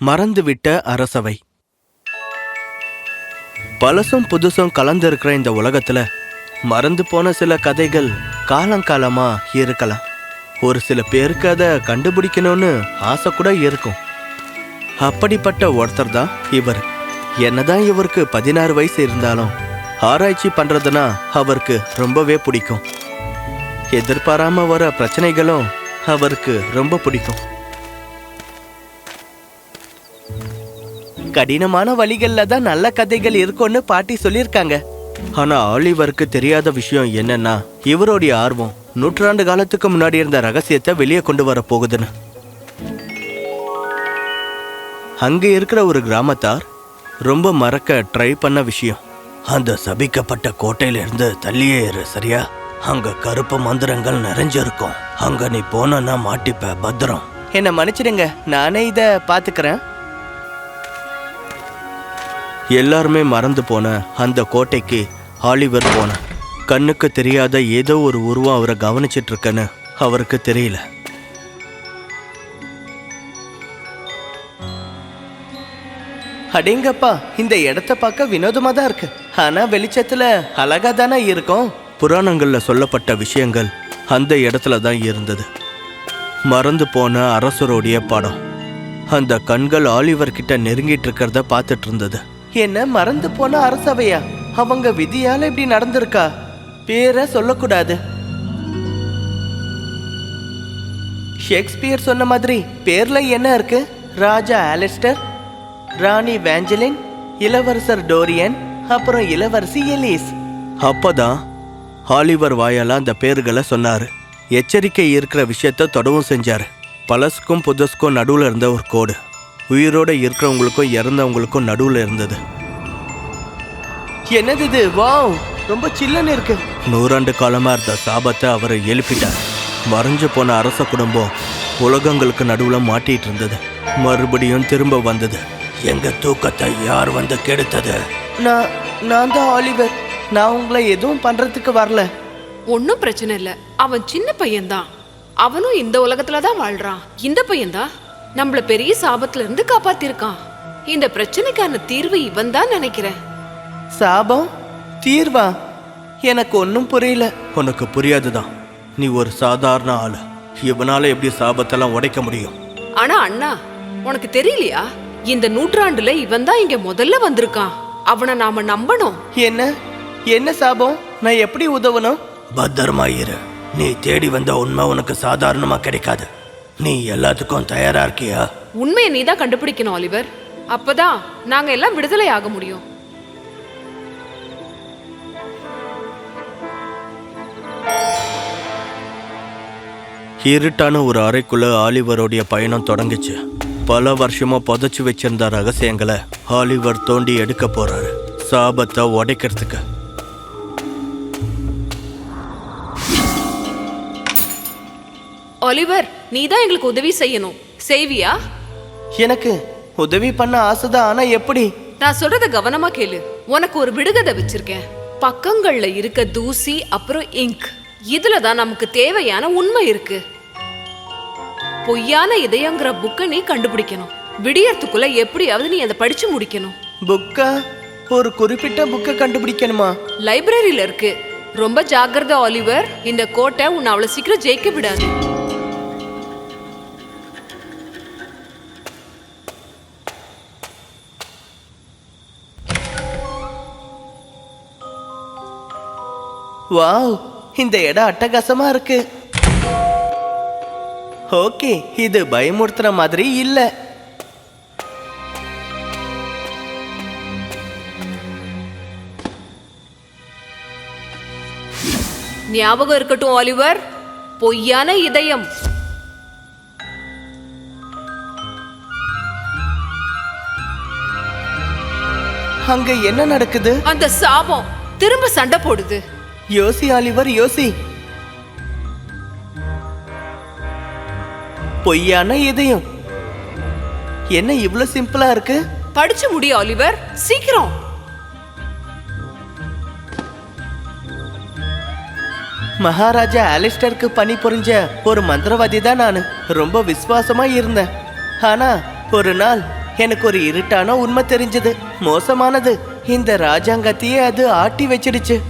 மறந்துவிட்ட அரசவை. பழசும் புதுசும் கலந்திருக்கிற இந்த உலகத்துல மறந்து போன சில கதைகள் காலங்காலமா இருக்கலாம். ஒரு சில பேருக்கு அதை கண்டுபிடிக்கணும்னு ஆசை கூட இருக்கும். அப்படிப்பட்ட ஒருத்தர் தான் இவர். என்னதான் இவருக்கு பதினாறு வயசு இருந்தாலும் ஆராய்ச்சி பண்றதுனா அவருக்கு ரொம்பவே பிடிக்கும். எதிர்பாராம வர பிரச்சனைகளும் அவருக்கு ரொம்ப பிடிக்கும். கடினமான வழிகள்ல தான் நல்ல கதைகள் இருக்கும்னு பாட்டி சொல்லியிருக்காங்க. ஆனா ஆலிவருக்கு தெரியாத விஷயம் என்னன்னா இவருடைய ஆர்வம் நூற்றாண்டு காலத்துக்கு முன்னாடி இருந்த ரகசியத்தை வெளியே கொண்டு வர போகுதுன்னு. அங்க இருக்கிற ஒரு கிராமத்தார் ரொம்ப மறக்க ட்ரை பண்ண விஷயம். அந்த சபிக்கப்பட்ட கோட்டையில இருந்து தள்ளியே இரு சரியா? அங்க கருப்பு மந்திரங்கள் நிறைஞ்சிருக்கும். அங்க நீ போனா மாட்டிப்ப பத்திரம். என்ன மன்னிச்சிடுங்க நானே இத பாத்துக்கிறேன் எல்லாருமே மறந்து போன அந்த கோட்டைக்கு ஆலிவர் போனான் கண்ணுக்கு தெரியாத ஏதோ ஒரு உருவம் அவரை கவனிச்சிட்டு இருக்குன்னு அவருக்கு தெரியல. அடேங்கப்பா இந்த இடத்த பார்க்க வினோதமா தான் இருக்கு. ஆனா வெளிச்சத்துல அழகா தானே இருக்கும். புராணங்கள்ல சொல்லப்பட்ட விஷயங்கள் அந்த இடத்துல தான் இருந்தது. மறந்து போன அரசருடைய படம். அந்த கண்கள் ஆலிவர் கிட்ட நெருங்கிட்டு இருக்கிறத பார்த்துட்டு இருந்தது என்ன மறந்து போன அரசவையா? அவங்க விதியால இப்படி நடந்திருக்கா? பேரை சொல்லக்கூடாது. ஷேக்ஸ்பியர் சொன்ன மாதிரி பேர்ல என்ன இருக்கு? ராஜா ஆலிஸ்டர் ராணி வேஞ்சலின் இளவரசர் டோரியன் அப்புறம் இளவரசி எலிஸ். அப்பதான் ஆலிவர் வாயால அந்த பேர்களை சொன்னாரு. எச்சரிக்கை இருக்கிற விஷயத்த தொடவும் செஞ்சாரு. பழசுக்கும் புதுசுக்கும் நடுவுல இருந்த ஒரு கோடு. உயிரோட இருக்கிறவங்களுக்கும் இறந்தவங்களுக்கும் நடுவுல இருந்தது. என்னது இது? வாவ்! ரொம்ப சில்லுன்னு இருக்கு. நூறாண்டு காலமா இருந்த சாபத்தை அவர் எழுப்பிட்டார். மறைஞ்சு போன அரச குடும்பம் உலகங்களுக்கு நடுவுல மாட்டிட்டு இருந்தது. மறுபடியும் திரும்ப வந்தது. எங்க தூக்கத்தை யார் வந்து கெடுத்தது? நான் நான் தான் ஆலிவர். நான் உங்களை எதுவும் பண்றதுக்கு வரல. ஒன்னும் பிரச்சனை இல்ல. அவன் சின்ன பையன்தான். அவனும் இந்த உலகத்துல தான் வாழ்றான். இந்த பையன்தான்? நம்மள பெரிய சாபத்துல இருந்து காப்பாத்திருக்கான். இந்த பிரச்சனைக்கான தீர்வு இவன் தான் நினைக்கிறேன். சாபம்? தீர்வா? எனக்கு ஒன்றும் புரியல. உனக்கு புரியாதுதான். நீ ஒரு சாதாரண ஆளு. இவனால எப்படி சாபத்தெல்லாம் உடைக்க முடியும்? ஆனா அண்ணா உனக்கு தெரியலையா? இந்த நூற்றாண்டுல இவன் தான் இங்க முதல்ல வந்திருக்கான். அவனை நாம நம்பணும். என்ன? என்ன சாபம்? நான் எப்படி உதவணும்? பத்திரமா இரு. நீ தேடி வந்த உண்மை உனக்கு சாதாரணமா கிடைக்காது. நீ எல்லாத்துக்கும் தயாரா இருக்கியா? உண்மையை நீ தான் கண்டுபிடிக்கணும் ஆலிவர் அப்பதான் நாங்க எல்லாம் விடுதலை ஆக முடியும். இருட்டான ஒரு அறைக்குள்ள ஆலிவருடைய பயணம் தொடங்குச்சு. பல வருஷமா புதைச்சு வச்சிருந்த ரகசியங்களை ஆலிவர் தோண்டி எடுக்க போறாரு. சாபத்தை உடைக்கிறதுக்கு. ஆலிவர் நீ தான் எங்களுக்கு உதவி செய்யணும். செய்வியா எனக்கு உதவி பண்ண ஆசைதான் ஆனா எப்படி? நான் சொல்றத கவனமா கேளு. உனக்கு ஒரு விடுகதை வச்சிருக்கேன். பக்கங்கள்ல இருக்க தூசி அப்புறம் இங்க் இதுல தான் நமக்கு தேவையான உண்மை இருக்கு. பொய்யான இதயங்கிற புக்கை நீ கண்டுபிடிக்கணும். விடியறதுக்குள்ள எப்படியாவது நீ அதை படிச்சு முடிக்கணும். புக்கா? ஒரு குறிப்பிட்ட புக்கை கண்டுபிடிக்கணுமா? லைப்ரரியில இருக்கு. ரொம்ப ஜாக்கிரதை ஆலிவர் இந்த கோட்டை உன்னை அவ்வளவு சீக்கிரம் ஜெயிக்க விடாது. வாவ் இந்த இடம் அட்டகாசமா இருக்கு. ஓகே இது பயமுறுத்துற மாதிரி இல்ல. ஞாபகம் இருக்கட்டும் ஆலிவர். பொய்யான இதயம். அங்க என்ன நடக்குது? அந்த சாபம் திரும்ப சண்டை போடுது. யோசி ஆலிவர் யோசி. பொய்யான இதயம். என்ன இவ்வளவு சிம்பிளா இருக்கு? படிச்சு முடி ஆலிவர். சீக்கிரம். மகாராஜா அலிஸ்டருக்கு பணி புரிஞ்ச ஒரு மந்திரவாதி தான் நான். ரொம்ப விசுவாசமா இருந்தேன். ஆனா ஒரு நாள் எனக்கு ஒரு இருட்டான உண்மை தெரிஞ்சது. மோசமானது. இந்த ராஜாங்கத்தையே அது ஆட்டி வச்சிடுச்சு.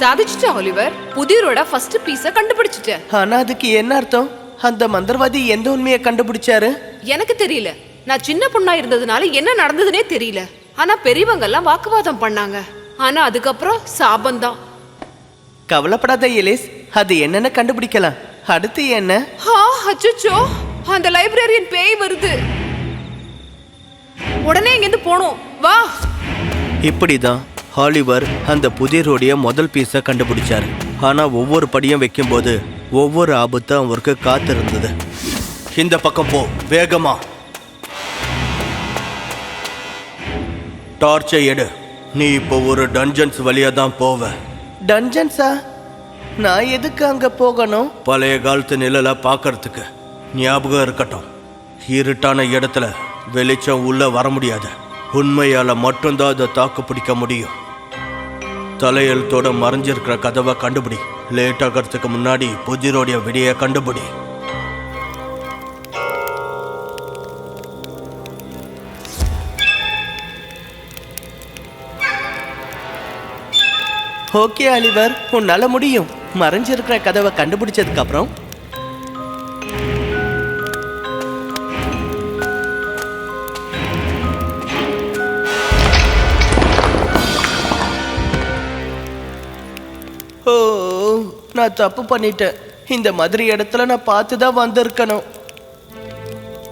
நீ சாதிச்சிட்ட ஆலிவர் புதிரோட ஃபர்ஸ்ட் பீஸ கண்டுபிடிச்சிட்ட. ஆனா அதுக்கு என்ன அர்த்தம்? அந்த மந்திரவாதி எந்த உண்மையை கண்டுபிடிச்சாரு? எனக்கு தெரியல. நான் சின்ன பொண்ணா இருந்ததுனால என்ன நடந்ததுனே தெரியல. ஆனா பெரியவங்க எல்லாம் வாக்குவாதம் பண்ணாங்க. ஆனா அதுக்கப்புறம் சாபம்தான். கவலைப்படாத எலிஸ். அது என்னன்னு கண்டுபிடிக்கலாம்? அடுத்து என்ன? ஆ அச்சச்சோ. அந்த லைப்ரரியன் பேய் வருது. உடனே இங்கிருந்து போகணும் வா. இப்படிதான். ஹாலிவர் அந்த புதிரோடைய முதல் பீஸை கண்டுபிடிச்சாரு. ஆனா ஒவ்வொரு படியும் வைக்கும்போது ஒவ்வொரு ஆபத்தும் அவருக்கு காத்திருந்தது. இந்த பக்கம் போ வேகமா. டார்ச்சை எடு. நீ இப்போ ஒரு டஞ்சன்ஸ் வழியா தான் போவ. டஞ்சன்ஸா நான் எதுக்கு அங்க போகணும்? பழைய காலத்து நிழலை பார்க்கறதுக்கு ஞாபகம் இருக்கட்டும். இருட்டான இடத்துல வெளிச்சம் உள்ள வர முடியாது. உண்மையால மட்டும்தான் அதை தாக்கு பிடிக்க முடியும். தலையெழுத்தோட மறைஞ்சிருக்கிற கதவை கண்டுபிடி. லேட் ஆகிறதுக்கு முன்னாடி புதிரோடைய விடிய கண்டுபிடி. Okay Oliver. உன்னால முடியும். மறைஞ்சிருக்கிற கதவை கண்டுபிடிச்சதுக்கு அப்புறம் நான் தப்பு பண்ணிட்டேன். இந்த மாதிரி இடத்துல நான் பார்த்து தான் வந்திருக்கணும்.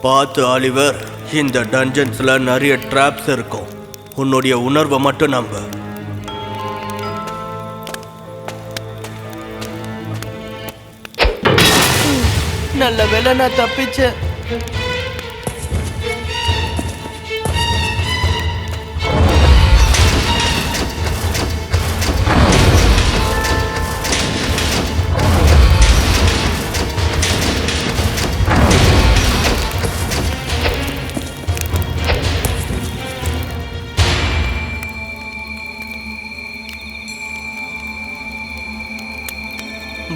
பார்த்து ஆலிவர் இந்த டஞ்சன்ஸ்ல நிறைய ட்ராப்ஸ் இருக்கும். உன்னுடைய உணர்வை மட்டும் நம்ப. நல்ல வேளை நான் தப்பிச்சேன்.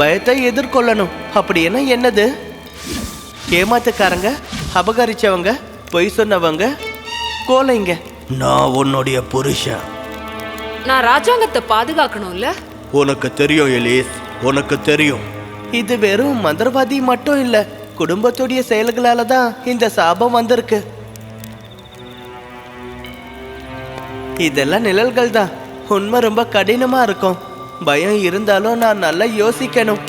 பயத்தை எதிர்கொள்ளணும். அப்படி என்ன என்னது? ஏமாத்துக்காரங்க அபகரிச்சவங்க பொய் சொன்னவங்க கோலைங்க நான் உன்னுடைய புருஷன். நான் ராஜாங்கத்தை பாதுகாக்கணும்ல? உனக்கு தெரியும் எலிஸ். உனக்கு தெரியும். இது வெறும் மந்திரவாதி மட்டும் இல்ல குடும்பத்துடைய செயல்களால தான் இந்த சாபம் வந்திருக்கு. இதெல்லாம் நிழல்கள் தான் உண்மை ரொம்ப கடினமா இருக்கும். பயம் இருந்தாலும் நான் நல்லா யோசிக்கணும்.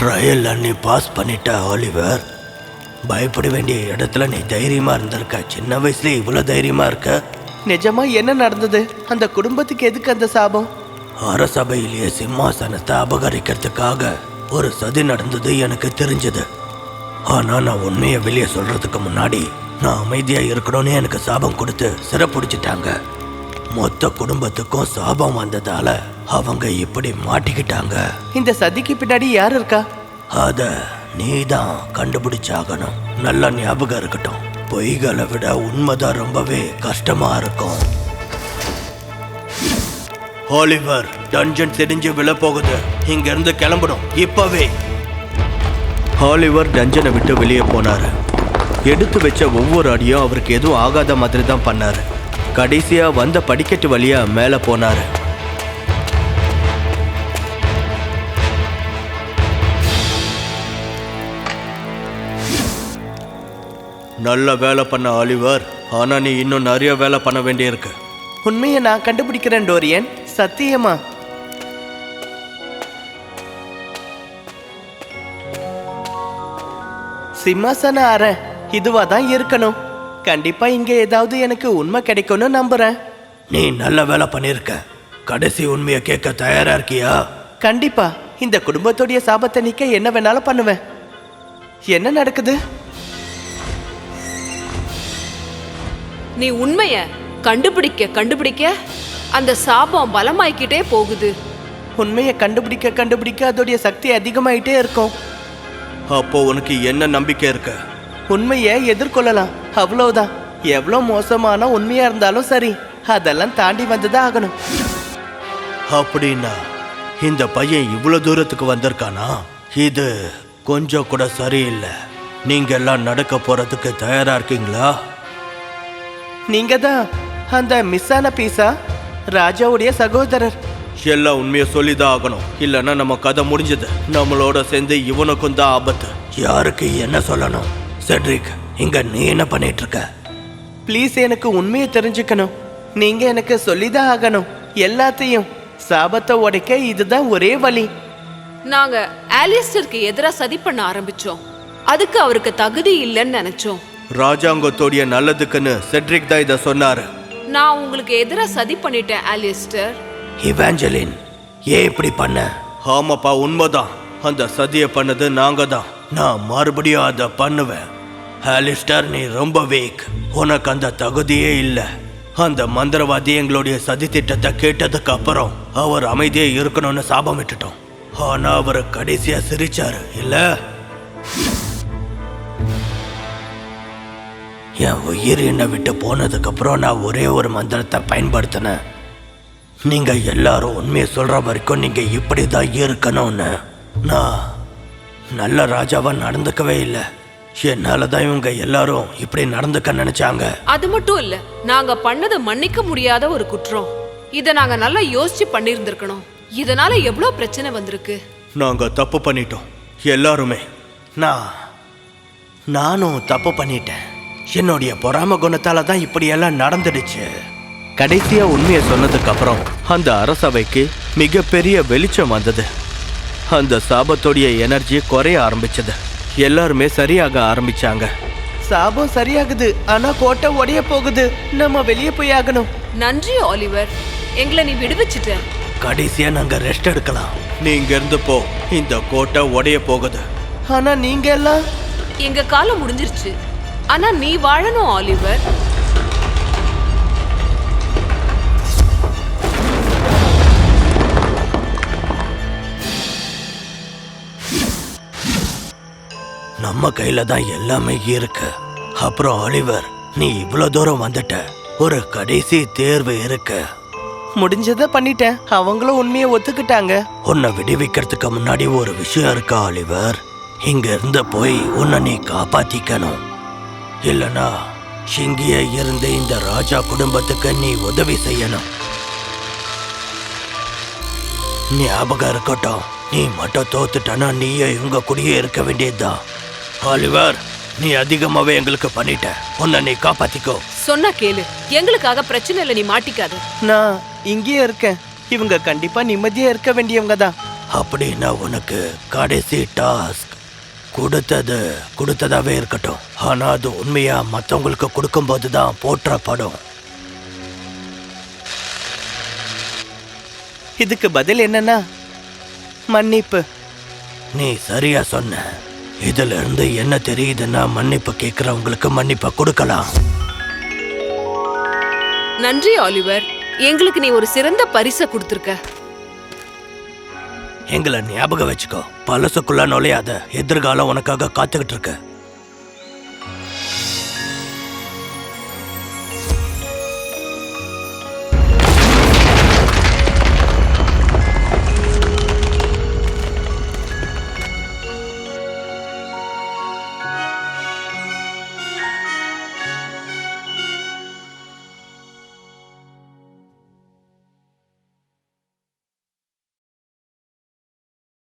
ட்ரையல் நீ பாஸ் பண்ணிட்ட ஆலிவர் பயப்பட வேண்டிய இடத்துல நீ தைரியமா இருந்திருக்க. சின்ன வயசுல இவ்வளவு தைரியமா இருக்க? நிஜமா என்ன நடந்தது? அந்த குடும்பத்துக்கு எதுக்கு அந்த சாபம்? அரசபையிலேயே சிம்மாசனத்தை அபகரிக்கிறதுக்காக ஒரு சதி நடந்தது எனக்கு தெரிஞ்சது. ஆனா நான் உண்மையை வெளியே சொல்றதுக்கு முன்னாடி நான் அமைதியா இருக்கணும்னு எனக்கு சாபம் கொடுத்து சிறப்புடிச்சிட்டாங்க. மொத்த குடும்பத்துக்கும் சாபம் வந்ததால அவங்க இப்படி மாட்டிக்கிட்டாங்க. இந்த சதிக்கு பின்னாடி யார் இருக்கா? அத நீதான் கண்டுபிடிச்சாகணும். நல்ல ஞாபகம் இருக்கட்டும். பொய்களை விட உண்மைதான் ரொம்பவே கஷ்டமா இருக்கும். ஹாலிவர் டஞ்சன் தெரிஞ்சு விழ போகுது. இங்க இருந்து கிளம்பணும். இப்பவே. ஹாலிவர் டஞ்சனை விட்டு வெளியே போனாரு. எடுத்து வச்ச ஒவ்வொரு அடியும் அவருக்கு எதுவும் ஆகாத மாதிரி தான் பண்ணாரு. கடைசியா வந்த படிக்கட்டு வழியா மேல போனாரு. நல்ல வேலை பண்ண ஆலிவர் ஆனா நீ இன்னும் நிறைய வேலை பண்ண வேண்டியிருக்கு. உண்மையை நான் கண்டுபிடிக்கிறேன் டோரியன். சத்தியமா? சிம்மாசன அறை. இதுவா தான் இருக்கணும். கண்டிப்பா இங்க ஏதாவது எனக்கு உண்மை கிடைக்கும்னு நம்புறேன். நீ நல்ல வேலை பண்ணிருக்க. கடைசி உண்மையை கேட்க தயாரா இருக்கியா? கண்டிப்பா. இந்த குடும்பத்துடைய சாபத்தை நீக்க என்ன வேணாலும் பண்ணுவேன். என்ன நடக்குது? நீ உண்மைய கண்டுபிடிக்க கண்டுபிடிக்க அந்த சாபம் பலமாய்க்கிட்டே போகுது. உண்மையை கண்டுபிடிக்க கண்டுபிடிக்க அதோடைய சக்தி அதிகமாயிட்டே இருக்கும். அப்போ உனக்கு என்ன நம்பிக்கை இருக்கு? உண்மையை எதிர்கொள்ளலாம். அவ்வளவுதான். எவ்வளோ மோசமான உண்மையா இருந்தாலும் சரி அதெல்லாம் தாண்டி வந்துதான் ஆகணும். அப்படின்னா இந்த பையன் இவ்வளவு தூரத்துக்கு வந்திருக்கானா? இது கொஞ்சம் கூட சரியில்லை. நீங்க எல்லாம் நடக்க போறதுக்கு தயாரா இருக்கீங்களா? நீங்க தான் அந்த மிஸ் ஆன பீஸா ராஜாவுடைய சகோதரர். எல்லாம் உண்மையை சொல்லிதான் ஆகணும். இல்லைன்னா நம்ம கதை முடிஞ்சது. நம்மளோட சேர்ந்து இவனுக்கும் தான் ஆபத்து. யாருக்கு என்ன சொல்லணும்? செட்ரிக் இங்க நீ என்ன பண்ணிட்டு இருக்க ப்ளீஸ் எனக்கு உண்மையை தெரிஞ்சுக்கணும். நீங்க எனக்கு சொல்லிதான் ஆகணும். எல்லாத்தையும். சாபத்தை உடைக்க இதுதான் ஒரே வழி. நாங்க ஆலிஸ்டருக்கு எதிரா சதி பண்ண ஆரம்பிச்சோம். அதுக்கு அவருக்கு தகுதி இல்லைன்னு நினைச்சோம். ராஜாங்கத்தோடைய நல்லதுக்குன்னு செட்ரிக் தான் இதை சொன்னாரு. நான் உங்களுக்கு எதிரா சதி பண்ணிட்டேன் ஆலிஸ்டர். இவாஞ்சலின் ஏன் இப்படி பண்ண? ஆமாப்பா உண்மைதான். அந்த சதியை பண்ணது நாங்க தான் நான் மறுபடியும் அதை பண்ணுவேன். ஹாலிஸ்டர் நீ ரொம்ப வீக் உனக்கு அந்த தகுதியே இல்லை. அந்த மந்திரவாதி எங்களுடைய சதி திட்டத்தை கேட்டதுக்கு அப்புறம் அவர் அமைதியே இருக்கணும்னு சாபம் விட்டுட்டோம். ஆனா அவர் கடைசியா சிரிச்சாரு இல்ல? என் உயிர் என்னை விட்டு போனதுக்கு அப்புறம் நான் ஒரே ஒரு மந்திரத்தை பயன்படுத்தினேன். நீங்க எல்லாரும் உண்மையை சொல்ற வரைக்கும் நீங்க இப்படி தான் இருக்கணும்னு. நான் நல்ல ராஜாவா நடந்துக்கவே இல்லை. என்னால தான் இவங்க எல்லாரும் இப்படி நடந்துக்க நினைச்சாங்க. அது மட்டும் இல்ல நாங்க பண்ணது மன்னிக்க முடியாத ஒரு குற்றம். இத நாங்க நல்லா யோசிச்சு பண்ணியிருந்திருக்கணும் இதனால எவ்வளவு பிரச்சனை வந்திருக்கு? நாங்க தப்பு பண்ணிட்டோம். எல்லாருமே. நான் நானும் தப்பு பண்ணிட்டேன். என்னுடைய பொறாம குணத்தால தான் இப்படி எல்லாம் நடந்துடுச்சு. கடைசியா உண்மையை சொன்னதுக்கு அப்புறம் அந்த அரசவைக்கு மிகப்பெரிய வெளிச்சம் வந்தது. அந்த சாபத்தோடைய எனர்ஜி குறைய ஆரம்பிச்சது. எல்லாருமே சரியாக ஆரம்பிச்சாங்க. சாபம் சரியாகுது. ஆனா கோட்டை உடைய போகுது. நம்ம வெளியே போய் ஆகணும். நன்றி ஆலிவர். எங்களை நீ விடுவிச்சிட்ட கடைசியா நாங்க ரெஸ்ட் எடுக்கலாம். நீங்க இருந்து போ. இந்த கோட்டை உடைய போகுது. ஆனா நீங்க எல்லாம்? எங்க காலம் முடிஞ்சிருச்சு. ஆனா நீ வாழணும் ஆலிவர். நம்ம கையில தான் எல்லாமே இருக்கு. அப்புறம் ஆலிவர் நீ இவ்வளவு தூரம் வந்துட்ட. ஒரு கடைசி தேர்வு இருக்கு. முடிஞ்சதை பண்ணிட்டேன். அவங்களும் உண்மையை ஒத்துக்கிட்டாங்க. உன்னை விடுவிக்கிறதுக்கு முன்னாடி ஒரு விஷயம் இருக்கு ஆலிவர். இங்க இருந்து போய் உன்னை நீ காப்பாத்திக்கணும். இல்லனா இங்கேயே இருந்து இந்த ராஜா குடும்பத்துக்கு நீ உதவி செய்யணும். ஞாபகம் இருக்கட்டும். நீ மட்டும் தோத்துட்டனா நீயே இவங்க கூடயே இருக்க வேண்டியதுதான். ஆலிவர் நீ அதிகமாவே எங்களுக்கு பண்ணிட்ட. உன்னை நீ காப்பாத்திக்கோ. சொன்னா கேளு. எங்களுக்காக பிரச்சனை இல்லை நீ மாட்டிக்காத. நான் இங்கேயே இருக்கேன். இவங்க கண்டிப்பா நிம்மதியா இருக்க வேண்டியவங்க தான் அப்படின்னா உனக்கு கடைசி டாஸ்க். கொடுத்தது கொடுத்ததாவே இருக்கட்டும். ஆனா அது உண்மையா மத்தவங்களுக்கு கொடுக்கும்போது தான் போற்றப்படும். இதுக்கு பதில் என்னன்னா மன்னிப்பு. நீ சரியா சொன்ன. இதுல இருந்து என்ன தெரியுதுன்னா மன்னிப்பு கேட்கறவங்களுக்கு மன்னிப்பை கொடுக்கலாம். நன்றி ஆலிவர். எங்களுக்கு நீ ஒரு சிறந்த பரிசை கொடுத்துருக்க. எங்களை ஞாபகம் வச்சுக்கோ. பழசுக்குள்ள நுழையாத எதிர்காலம் உனக்காக காத்துக்கிட்டு இருக்கு.